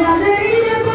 കഥയിലെ